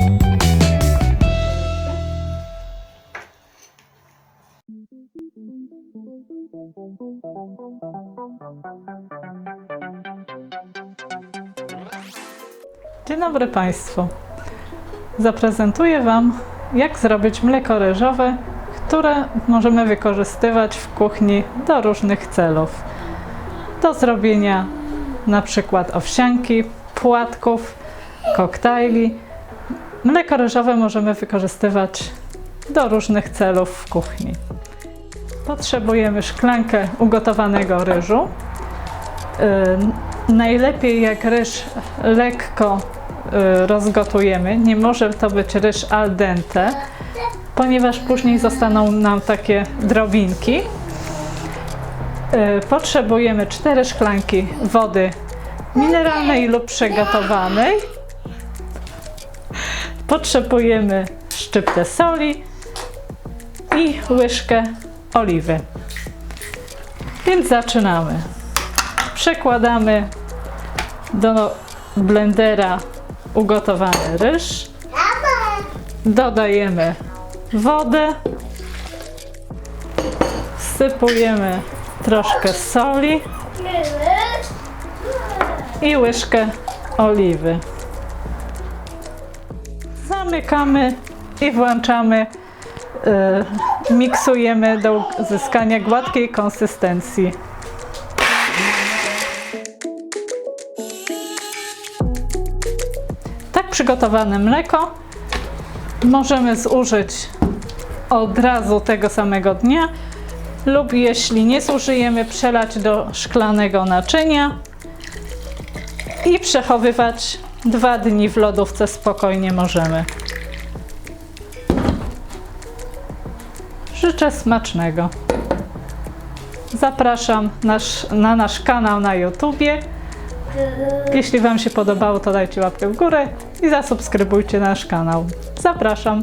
Dzień dobry Państwu. Zaprezentuję Wam, jak zrobić mleko ryżowe, które możemy wykorzystywać w kuchni do różnych celów. Do zrobienia na przykład owsianki, płatków, koktajli. Mleko ryżowe możemy wykorzystywać do różnych celów w kuchni. Potrzebujemy szklankę ugotowanego ryżu. Yy, najlepiej jak ryż lekko yy, rozgotujemy. Nie może to być ryż al dente, ponieważ później zostaną nam takie drobinki. Yy, potrzebujemy 4 szklanki wody mineralnej lub przegotowanej. Potrzebujemy szczyptę soli i łyżkę oliwy. Więc zaczynamy. Przekładamy do blendera ugotowany ryż. Dodajemy wodę. Wsypujemy troszkę soli i łyżkę oliwy. Zamykamy i włączamy. y, miksujemy do uzyskania gładkiej konsystencji. Tak przygotowane mleko możemy zużyć od razu tego samego dnia lub jeśli nie zużyjemy, przelać do szklanego naczynia i przechowywać dwa dni w lodówce spokojnie możemy. Życzę smacznego. Zapraszam nasz, na nasz kanał na YouTubie. Jeśli Wam się podobało, to dajcie łapkę w górę i zasubskrybujcie nasz kanał. Zapraszam.